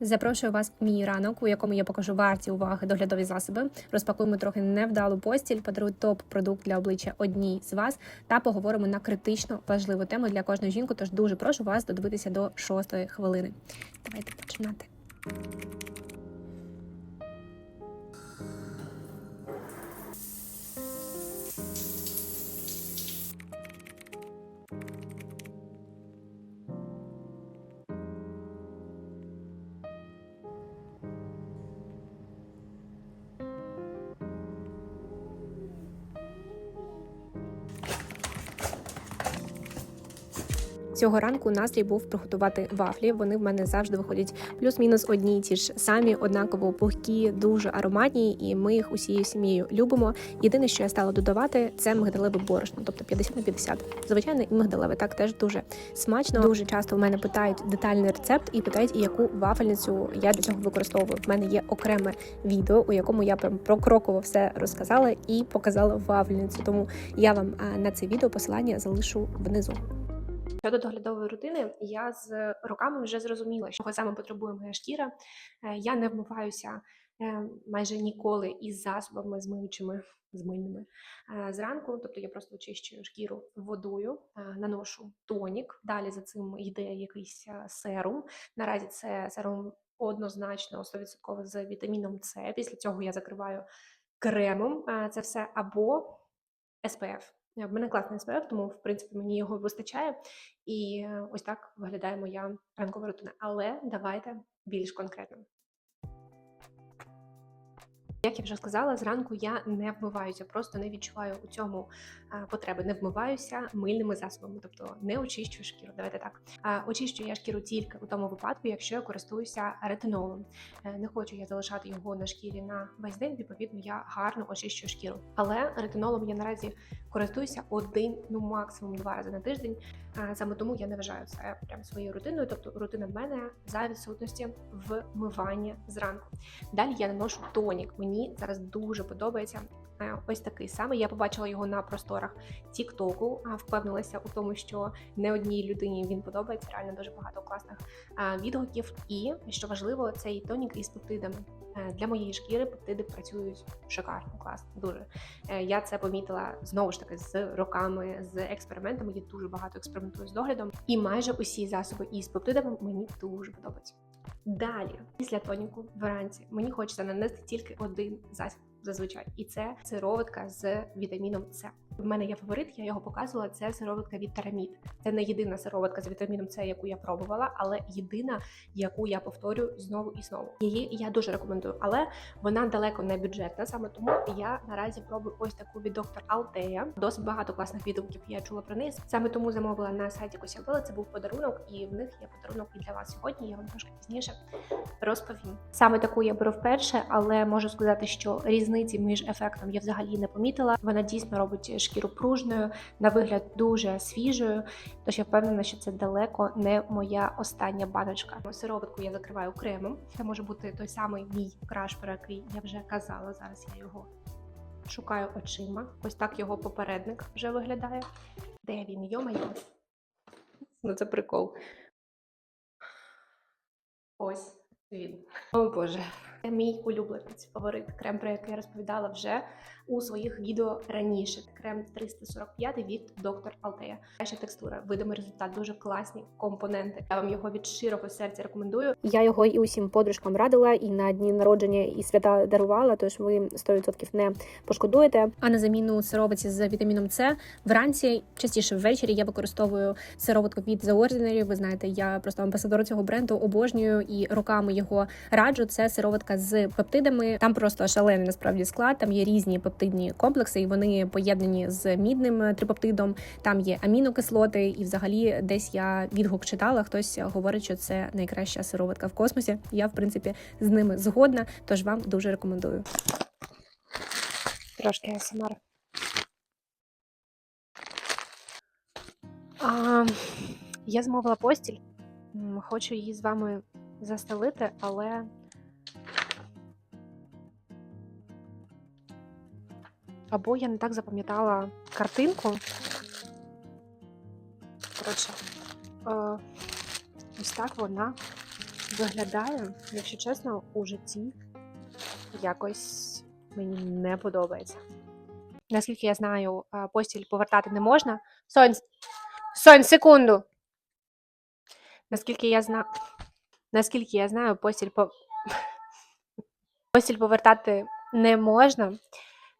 Запрошую вас в мій ранок, у якому я покажу варті уваги доглядові засоби. Розпакуємо трохи невдалу постіль, подарую топ-продукт для обличчя одній з вас та поговоримо на критично важливу тему для кожної жінки. Тож дуже прошу вас додивитися до шостої хвилини. Давайте починати. Цього ранку настрій був приготувати вафлі. Вони в мене завжди виходять плюс-мінус одні й ті ж самі, однаково пухкі, дуже ароматні, і ми їх усією сім'єю любимо. Єдине, що я стала додавати, це мигдалеве борошно, тобто 50 на 50. Звичайно, і мигдалеве так теж дуже смачно. Дуже часто в мене питають детальний рецепт і питають, яку вафельницю я для цього використовую. В мене є окреме відео, у якому я прям прокроково все розказала і показала вафельницю. Тому я вам на це відео посилання залишу внизу. Щодо доглядової рутини, я з роками вже зрозуміла, що саме потребує моя шкіра. Е, Я не вмиваюся е, майже ніколи із засобами змиючими змильними е, зранку. Тобто я просто очищую шкіру водою, наношу тонік. Далі за цим йде якийсь серум. Наразі це серум однозначно 100% з вітаміном С. Після цього я закриваю кремом це все або SPF. Е, В мене класний SPF, тому в принципі мені його вистачає. І е, ось так виглядає моя ранкова рутина. Але давайте більш конкретно. Як я вже сказала, зранку я не вмиваюся, просто не відчуваю у цьому а, потреби. Не вмиваюся мильними засобами, тобто не очищую шкіру. Давайте так. Очищую я шкіру тільки у тому випадку, якщо я користуюся ретинолом. Е, Не хочу я залишати його на шкірі на весь день. Відповідно, я гарно очищую шкіру. Але ретинолом я наразі користуюся один, ну максимум два рази на тиждень. Саме тому я не вважаю це прям своєю рутиною. Тобто рутина в мене за відсутності вмивання зранку. Далі я наношу тонік. Мені зараз дуже подобається. Ось такий самий. Я побачила його на просторах Тіктоку. Впевнилася у тому, що не одній людині він подобається. Реально дуже багато класних відгуків. І що важливо, цей тонік із пептидами. Е, Для моєї шкіри пептиди працюють шикарно, класно, дуже. Е, Я це помітила знову ж таки з роками, з експериментами. Я дуже багато експериментую з доглядом, і майже усі засоби із пептидами мені дуже подобаються. Далі, після тоніку вранці, мені хочеться нанести тільки один засіб зазвичай, і це сироватка з вітаміном С. В мене є фаворит, я його показувала. Це сироватка від Тарамід. Це не єдина сироватка з вітаміном С, яку я пробувала, але єдина, яку я повторюю знову і знову. Її я дуже рекомендую, але вона далеко не бюджетна. Саме тому я наразі пробую ось таку від доктор Алтея. Досить багато класних відгуків я чула про неї. Саме тому замовила на сайті Косябела. Це був подарунок, і в них є подарунок і для вас сьогодні. Я вам трошки пізніше розповім. Саме таку я беру вперше, але можу сказати, що різниці між ефектом я взагалі не помітила. Вона дійсно робить шкіру пружною, на вигляд дуже свіжою. Тож я впевнена, що це далеко не моя остання баночка. Сироватку я закриваю кремом. Це може бути той самий мій краш, про який я вже казала. Зараз я його шукаю очима. Ось так його попередник вже виглядає. Де він? Йо-моє. Ну це прикол. Ось він. О Боже. Це мій улюбленець, фаворит, крем, про який я розповідала вже у своїх відео раніше. Крем 345 від доктор Алтея. Перша текстура, видимий результат, дуже класні компоненти. Я вам його від щирого серця рекомендую. Я його і усім подружкам радила, і на дні народження і свята дарувала. Тож ви 100% не пошкодуєте. А на заміну сировиці з вітаміном С вранці, частіше ввечері, я використовую сироватку від The Ordinary. Ви знаєте, я просто амбасадор цього бренду обожнюю і роками його раджу. Це сироватка з пептидами. Там просто шалений насправді склад. Там є різні пептидні комплекси, і вони поєднані з мідним трипептидом. Там є амінокислоти, і взагалі десь я відгук читала. Хтось говорить, що це найкраща сироватка в космосі. Я в принципі з ними згодна, тож вам дуже рекомендую. Трошки АСМР. А, я змовила постіль. Хочу її з вами застелити, але. Або я не так запам'ятала картинку. Коротше, е, ось так вона виглядає, якщо чесно, у житті якось мені не подобається. Наскільки я знаю, постіль повертати не можна. Сонь, Сонь, секунду. Наскільки я знаю, наскільки я знаю, постіль по... постіль повертати не можна.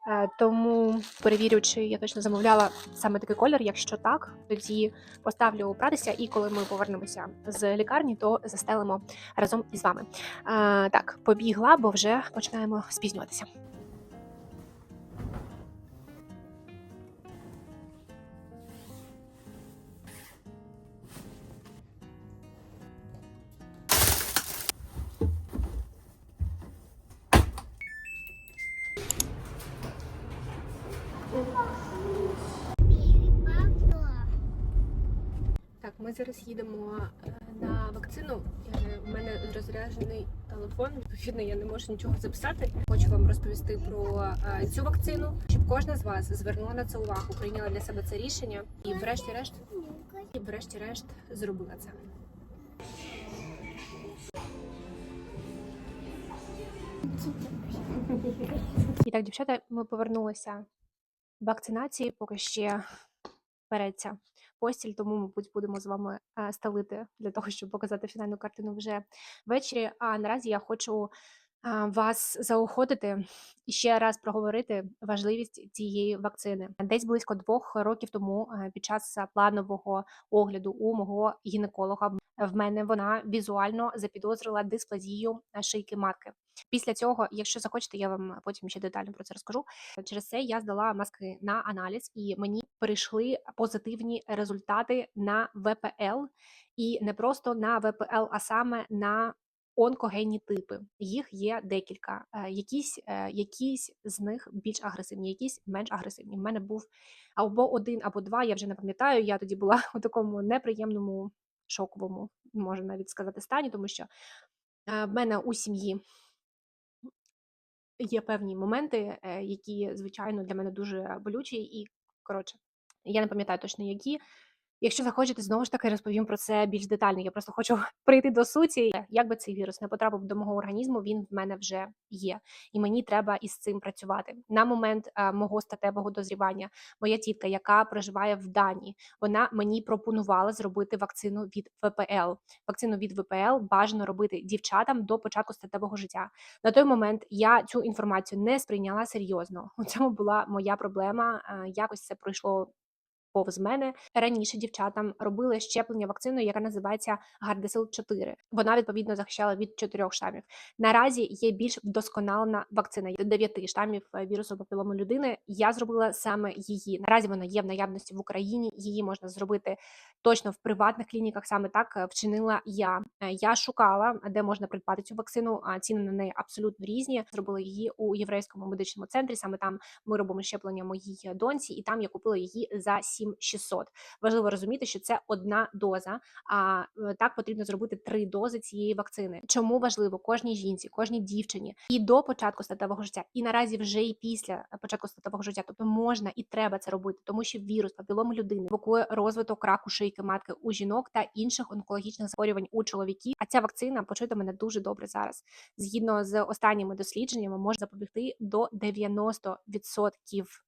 Е, Тому перевірю, чи я точно замовляла саме такий колір. Якщо так, тоді поставлю братися, і коли ми повернемося з лікарні, то застелимо разом із вами. Е, Так, побігла, бо вже починаємо спізнюватися. Ми зараз їдемо е, на вакцину. Е, У мене розряджений телефон. Відповідно, я не можу нічого записати. Хочу вам розповісти про е, цю вакцину, щоб кожна з вас звернула на це увагу, прийняла для себе це рішення і, врешті-решт, і врешті-решт зробила це. І так, дівчата, ми повернулися вакцинації, поки ще береться постіль, тому, мабуть, будемо з вами е, стелити для того, щоб показати фінальну картину вже ввечері. А наразі я хочу вас заохотити і ще раз проговорити важливість цієї вакцини. Десь близько двох років тому, е, під час планового огляду у мого гінеколога, в мене вона візуально запідозрила дисплазію шийки матки. Після цього, якщо захочете, я вам потім ще детально про це розкажу. Через це я здала маски на аналіз, і мені прийшли позитивні результати на ВПЛ, і не просто на ВПЛ, а саме на онкогенні типи. Їх є декілька. Е, Якісь, е, якісь з них більш агресивні, якісь менш агресивні. В мене був або один, або два. Я вже не пам'ятаю. Я тоді була у такому неприємному шоковому, можна навіть сказати, стані, тому що е, в мене у сім'ї є певні моменти, які, звичайно, для мене дуже болючі, і коротше, я не пам'ятаю точно які. Якщо захочете, знову ж таки розповім про це більш детально. Я просто хочу прийти до суті. Як би цей вірус не потрапив до мого організму, він в мене вже є, і мені треба із цим працювати. На момент е, мого статевого дозрівання, моя тітка, яка проживає в Данії, вона мені пропонувала зробити вакцину від ВПЛ. Вакцину від ВПЛ бажано робити дівчатам до початку статевого життя. На той момент я цю інформацію не сприйняла серйозно. У цьому була моя проблема. е, Якось це пройшло повз мене. Раніше дівчатам робили щеплення вакциною, яка називається Гардесил 4. Вона відповідно захищала від чотирьох штамів. Наразі є більш вдосконалена вакцина дев'яти штамів е, вірусу папілому людини. Я зробила саме її. Наразі вона є в наявності в Україні. Її можна зробити точно в приватних клініках. Саме так е, вчинила я. Е, Я шукала, де можна придбати цю вакцину. А ціни на неї абсолютно різні. Зробила її у єврейському медичному центрі. Саме там ми робимо щеплення моїй доньці, і там я купила її за 7600. Важливо розуміти, що це одна доза. А е, так потрібно зробити три дози цієї вакцини. Чому важливо кожній жінці, кожній дівчині і до початку статевого життя, і наразі вже і після початку статевого життя. Тобто можна і треба це робити, тому що вірус папілому людини блокує розвиток раку шийки матки у жінок та інших онкологічних захворювань у чоловіків. А ця вакцина почуйте мене дуже добре зараз. Згідно з останніми дослідженнями, може запобігти до 90%,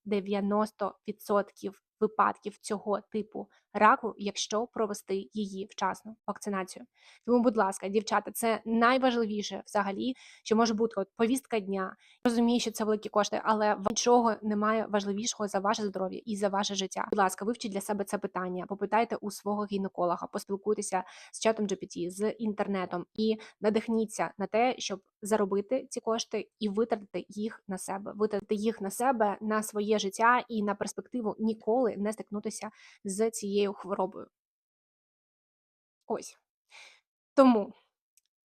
90% випадків цього типу раку, якщо провести її вчасно вакцинацію. Тому, будь ласка, дівчата, це найважливіше взагалі, що може бути от повістка дня. Розумію, що це великі кошти, але нічого немає важливішого за ваше здоров'я і за ваше життя. Будь ласка, вивчіть для себе це питання, попитайте у свого гінеколога, поспілкуйтеся з чатом GPT, з інтернетом і надихніться на те, щоб заробити ці кошти і витратити їх на себе, витратити їх на себе, на своє життя і на перспективу ніколи не стикнутися з цією хворобою. Ось тому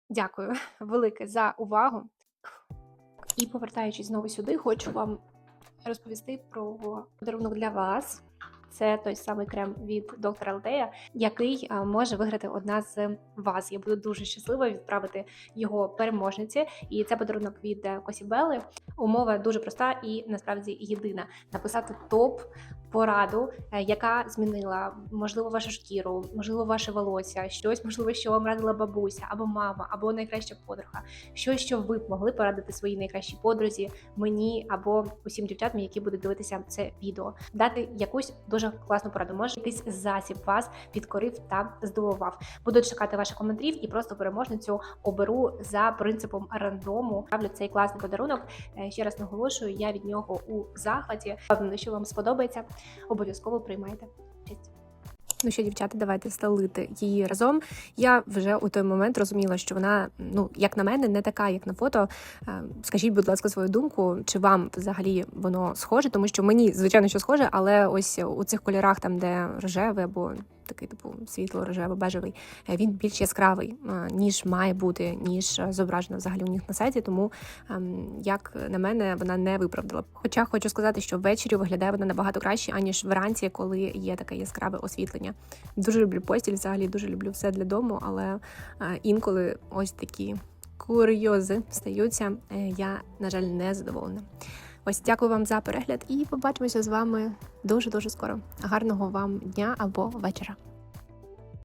дякую велике за увагу. І повертаючись знову сюди, хочу вам розповісти про подарунок для вас. Це той самий крем від доктора Алтея, який може виграти одна з вас. Я буду дуже щаслива відправити його переможниці. І це подарунок від е, Косібели. Умова дуже проста і насправді єдина: написати топ пораду, е, яка змінила можливо вашу шкіру, можливо, ваше волосся, щось можливо, що вам радила бабуся або мама, або найкраща подруга, щось, що ви б могли порадити своїй найкращій подрузі, мені або усім дівчатам, які будуть дивитися це відео, дати якусь дуже класну пораду. Може, якийсь засіб вас підкорив та здивував. Буду чекати ваших коментарів і просто переможницю оберу за принципом рандому. Ставлю цей класний подарунок. Е, Ще раз наголошую, я від нього у захваті. Певно, що вам сподобається. Обов'язково приймайте. Ну що, дівчата, давайте стелити її разом. Я вже у той момент розуміла, що вона, ну як на мене, не така, як на фото. Е, Скажіть, будь ласка, свою думку, чи вам взагалі воно схоже? Тому що мені, звичайно, що схоже, але ось у цих кольорах, там, де рожеве або такий типу світло рожевий бежевий, е, він більш яскравий, е, ніж має бути, ніж е, зображено взагалі у них на сайті. Тому, ем, як на мене, вона не виправдала. Хоча хочу сказати, що ввечері виглядає вона набагато краще, аніж вранці, коли є таке яскраве освітлення. Дуже люблю постіль, взагалі дуже люблю все для дому, але інколи ось такі курйози стаються. Я, на жаль, не задоволена. Ось дякую вам за перегляд і побачимося з вами дуже дуже скоро. Гарного вам дня або вечора.